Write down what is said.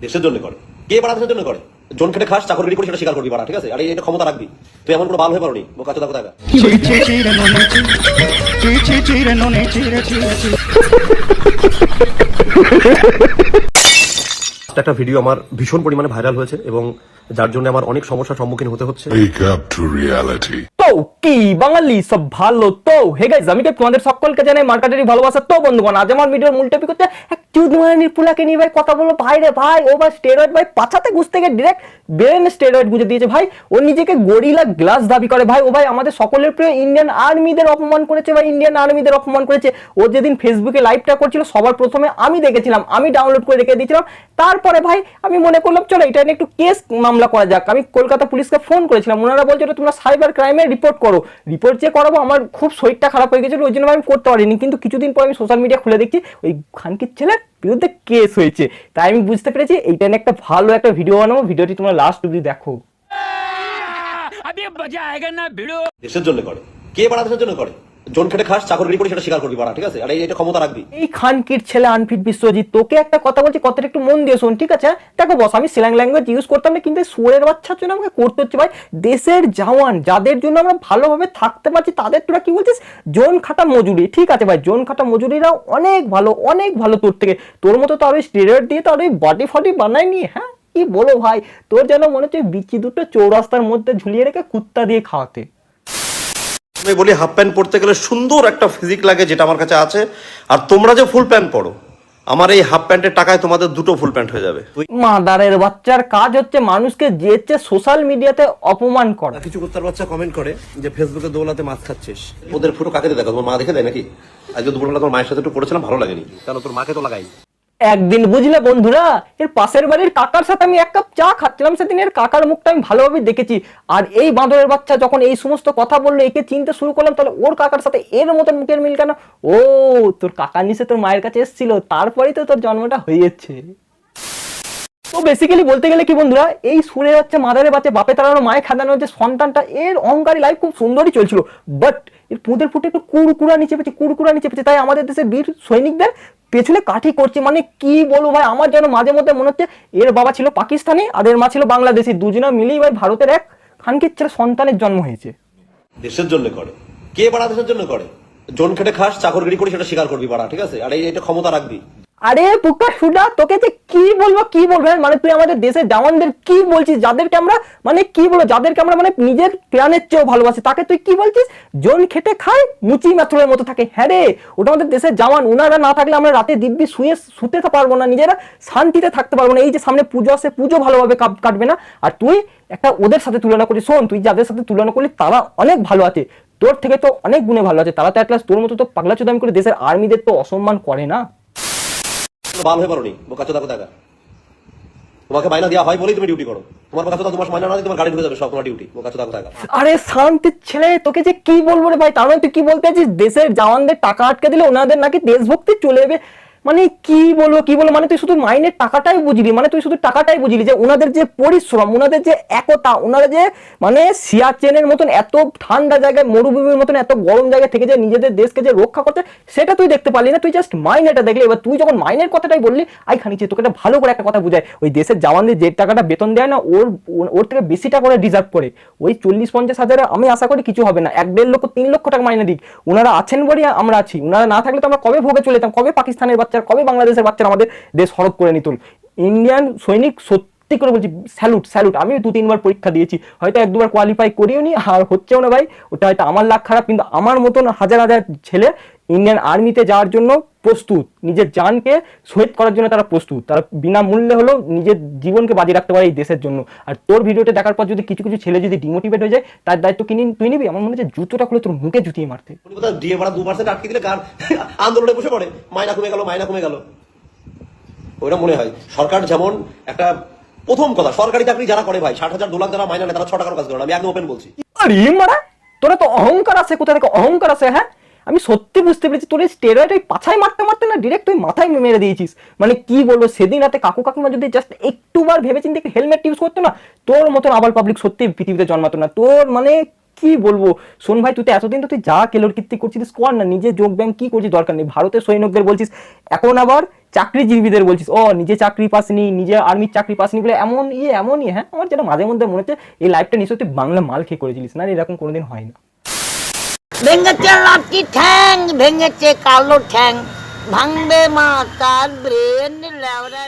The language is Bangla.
দেশের জন্য করে। কে বাড়া দেশের জন্য করে? জন খেটে খাস চাকরি করে সেটা স্বীকার করবি বাড়া ঠিক আছে? আর এটা ক্ষমতা রাখবি। তুই এমন কোনো ভালো হয়ে পারোনি বোকা চোদা কোথায় একটা ভিডিও আমার ভীষণ পরিমাণে ভাইরাল হয়েছে এবং যার জন্য আমার অনেক সমস্যার সম্মুখীন হতে হচ্ছে। কি? বাঙালি সব ভালো তো? হে গাইজ আমি তো তোমাদের সকলকে জানাই মার্কেটেরই ভালোবাসা তো, বন্ধুগণ। আজ আমার ভিডিওর মূল টপিক হচ্ছে এক চুদমানির পুলাকে নিয়ে ভাই কথা বলো। ভাই রে ভাই, ও ভাই স্টেরয়েড ভাই, পাছাতে ঘুষ থেকে ডিরেক্ট ব্রেন স্টেরয়েড গুঁজে দিয়েছে ভাই। ও নিজেকে গরিলা গ্লাস দাবি করে ভাই। ও ভাই আমাদের সকলের প্রিয় ইন্ডিয়ান আর্মিদের অপমান করেছে ভাই ইন্ডিয়ান আর্মিদের অপমান করেছে। ও যেদিন ফেসবুকে লাইভটা করছিল, সবার প্রথমে আমি দেখেছিলাম, আমি ডাউনলোড করে রেখে দিয়েছিলাম। তারপরে ভাই আমি মনে করলাম, চলো এটা নিয়ে একটু কেস মামলা করা যাক। আমি কলকাতা পুলিশকে ফোন করেছিলাম। ওনারা বলছে তোমরা সাইবার ক্রাইমে রিপোর্ট করো। রিপোর্ট যে করাবো আমার খুব শরীরটা খারাপ হয়ে গেছিল ওই জন্য আমি করতে পারিনি। কিন্তু কিছুদিন পর আমি সোশ্যাল মিডিয়া খুলে দেখছি ওই খানকির ছেলের বিরুদ্ধে কেস হয়েছে। তাই আমি বুঝতে পেরেছি এইটা নিয়ে একটা ভালো একটা ভিডিও বানাবো। ভিডিওটি তোমার লাস্ট অব্দি দেখো। দেশের জন্য করে। কে বাড়া দেশের জন্য করে? ছেলে বিশ্বজিৎ, তোকে একটা কথা বলছি একটু মন দিয়ে শোন, ঠিক আছে? দেখো বস, আমি ল্যাঙ্গুয়েজ ইউজ করতাম না, কিন্তু বাচ্চার জন্য আমাকে করতে হচ্ছে, ভাই। দেশের জওয়ান, যাদের জন্য আমরা ভালোভাবে থাকতে পারছি, তাদের তোরা কি বলছিস? জোন খাটা মজুরি, ঠিক আছে, ভাই? জোন খাটা অনেক ভালো অনেক ভালো তোর থেকে। তোর মতো তো আর ওই দিয়ে তো আর ওই বডি ফডি বানায়নি হ্যাঁ? কি বলো, ভাই? তোর যেন মনে হচ্ছে বিচি দুটো চৌরাস্তার মধ্যে ঝুলিয়ে রেখে কুত্তা দিয়ে খাওয়াতে। আমি বলি হাফ প্যান্ট পরতে গেলে সুন্দর একটা ফিজিক লাগে যেটা আমার কাছে আছে। আর তোমরা যে ফুল প্যান্ট পরো আমার এই হাফ প্যান্টের টাকায় তোমাদের দুটো ফুল প্যান্ট হয়ে যাবে। মাদারের বাচ্চার কাজ হচ্ছে মানুষকে যেচে সোশ্যাল মিডিয়াতে অপমান করা। কিছু কুত্তার বাচ্চা কমেন্ট করে যে ফেসবুকে দৌলাতে মাছ খাচ্ছিস। ওদের ফটো কাকে দেখো? তোমার মা দেখে দেয় নাকি? আজকে দুপুরবেলা তোমার মায়ের সাথে একটু পড়েছিলাম ভালো লাগেনি। কারণ তোর মাকে তো লাগাই। একদিন বুঝলে বন্ধুরা, এর পাশের বাড়ির কাকার সাথে আমি এক কাপ চা খাচ্ছিলাম, সেদিন এর কাকার মুখটা আমি ভালোভাবে দেখেছি। আর এই বাঁদরের বাচ্চা যখন এই সমস্ত কথা বলল, একে চিনতে শুরু করলাম, তাহলে ওর কাকার সাথে এর মতন মুখের মিল কেন? ও, তোর কাকার নিচে তোর মায়ের কাছে এসেছিল, তারপরেই তো তোর জন্মটা হয়েছে। তো বেসিক্যালি বলতে গেলে কি বন্ধুরা, এই সুরে হচ্ছে মাদারে বাচ্চা বাপে তাড়ানো মায়ের খাদানো যে সন্তানটা, এর অহংকারী লাইফ খুব সুন্দরই চলছিল। বাট এর পুঁদের ফুটে একটু কুড়কুড়া নিচে পেয়েছে, কুড়কুড়া নিচে পেয়েছে। তাই আমাদের দেশের বীর সৈনিকদের পেছনে কাঠি করছে। মানে কি বলব ভাই, আমার যেন মাঝে মধ্যে মনে হচ্ছে এর বাবা ছিল পাকিস্তানি, আর এর মা ছিল বাংলাদেশি। দুজনে মিলেই ভাই ভারতের এক খানকির ছেলে সন্তানের জন্ম হয়েছে। দেশের জন্য করে। কে বাড়া দেশের জন্য করে? জন খেটে খাস, চাকরগিরি করে সেটা স্বীকার করবি বাড়া, ঠিক আছে? আর এই- এটা ক্ষমতা রাখবি। আরে পুকা সুডা তোকে যে কি বলব কি বলব? মানে তুই আমাদের দেশের জওয়ানদের কি বলছিস? যাদেরকে আমরা মানে কি বলব, যাদেরকে আমরা মানে নিজের প্রাণের চেয়েও ভালোবাসি, তাকে তুই কি বলছিস? জন খেটে খায়, মুচি মাথুরের মতো থাকে। হ্যাঁ রে, ওটা আমাদের দেশের জওয়ান। ওনারা না থাকলে আমরা রাতে দিব্যি শুয়ে শুতে পারব না, নিজেরা শান্তিতে থাকতে পারব না। এই যে সামনে পুজো আসে, পুজো ভালোভাবে কাট- কাটবে না। আর তুই একটা ওদের সাথে তুলনা করি শোন, তুই যাদের সাথে তুলনা করলি, তারা অনেক ভালো আছে। তোর থেকে তো অনেক গুণে ভালো আছে। তারা তো অ্যাটলাস তোর মতো তো পাগলা চোদামি করে দেশের আর্মিদের তো অসম্মান করে না। ভালো হয়ে পারি বোকা চোদা কোথায় তোমাকে মাইনা দেওয়া হয় বলেই তুমি ডিউটি করো। তোমার চোদা তোমার না গাড়ি যাবে ডিউটি আরে তোকে যে কি বলব রে ভাই? তার মানে তুই কি বলতে চাইছিস? দেশের জওয়ানদের টাকা আটকে দিলে ওনাদের নাকি দেশভক্তি চলে যাবে। মানে কি বলব কি বলব? মানে তুই শুধু মাইনের টাকাটাই বুঝলি মানে তুই শুধু টাকাটাই বুঝলি যে ওনাদের যে পরিশ্রম ওনাদের যে একতা ওনারা যে মানে সিয়াচেনের মতন এত ঠান্ডা জায়গায়, মরুভূমির মতন এত গরম জায়গায় থেকে যে নিজেদের দেশকে যে রক্ষা করতে, সেটা তুই দেখতে পারলি না, তুই জাস্ট মাইনেটা দেখলি। এবার তুই যখন মাইনের কথাটাই বললি, আই খানিছে তোকে একটা ভালো করে একটা কথা বুঝায় ওই দেশের জওয়ানদের যে টাকাটা বেতন দেয় না, ওর, ওর- ওর থেকে বেশিটা করে ডিজার্ভ করে। ওই চল্লিশ পঞ্চাশ হাজারে আমি আশা করি কিছু হবে না। এক দেড় লক্ষ, তিন লক্ষ টাকা মাইনে দিক। ওনারা আছেন বলেই আমরা আছি। ওনারা না থাকলে তো আমরা কবে ভোগে চলে যেতাম? কবে পাকিস্তানের বাচ্চার কবে বাংলাদেশের বাচ্চারা আমাদের দেশ হরপ করে নিতুন ইন্ডিয়ান সৈনিক সত্যি করে বলছি স্যালুট স্যালুট আমি দু, তিনবার পরীক্ষা দিয়েছি। হয়তো এক, দুবার কোয়ালিফাই করিও নি, আর হচ্ছেও না ভাই। ওটা হয়তো আমার লাখ খারাপ, কিন্তু আমার মতন হাজার হাজার ছেলে ইন্ডিয়ান আর্মিতে যাওয়ার জন্য প্রস্তুত। নিজের জানকে শহীদ করার জন্য তারা প্রস্তুত। তারা বিনামূল্যে হলেও নিজের জীবনকে বাজি রাখতে পারে এই দেশের জন্য। আর তোর ভিডিওটা দেখার পর যদি কিছু কিছু ছেলে যদি ডিমোটিভেট হয়ে যায়, তার দায়িত্ব কিনে, তুই নিবি? আমার মনে হচ্ছে জুতোটা খুলে তোর মুখে জুতিয়ে মারতে। ডিএ ভাড়া দু আটকে দিলে আন্দোলনে বসে পড়ে। মাইনা কমে গেল, মাইনা কমে গেল। ওইটা মনে হয়। সরকার যেমন একটা প্রথম কথা, সরকারি চাকরি যারা করে ভাই, ষাট হাজার দু লাখ যারা মাইনা নেয়, তারা ছ টাকার কাজ করে আমি একদম ওপেন বলছি। আরে মারা, তোরা তো অহংকার আছে কোথা থেকে অহংকার আছে হ্যাঁ? আমি সত্যি বুঝতে পেরেছি, তোর এই স্টেরয়েড ওই পাছায় মারতে মারতে না ডিরেক্ট তুই মাথায় মেরে দিয়েছিস। মানে কি বলব, সেদিন রাতে কাকু কাকিমা যদি জাস্ট একটুবার ভেবেচিন্তে হেলমেট ইউজ করতো না, তোর মতন আবার পাবলিক সত্যি পৃথিবীতে জন্মাতো না। তোর মানে কি বলব? শোন ভাই, তুই তো এতদিন তো তুই যা কেলোর কীর্তি করছিস কর না, নিজে যোগ ব্যায়াম কি করছিস, দরকার নেই। ভারতের সৈনিকদের বলছিস, এখন আবার চাকরিজীবীদের বলছিস। ও, নিজে চাকরি পাসনি, নিজে আর্মির চাকরি পাসনি বলে এমন ইয়ে এমনই হ্যাঁ? আমার যেটা মাঝে মধ্যে মনে হচ্ছে, এই লাইফটা নিশ্চয়ই তুই বাংলা মাল খেয়ে করেছিলিস। না এরকম কোনোদিন হয় না। ভেঙেছে লাঠি ঠ্যাং, ভেঙেছে কালো ঠ্যাং। ভাঙবে মা তার ব্রেন লেওরা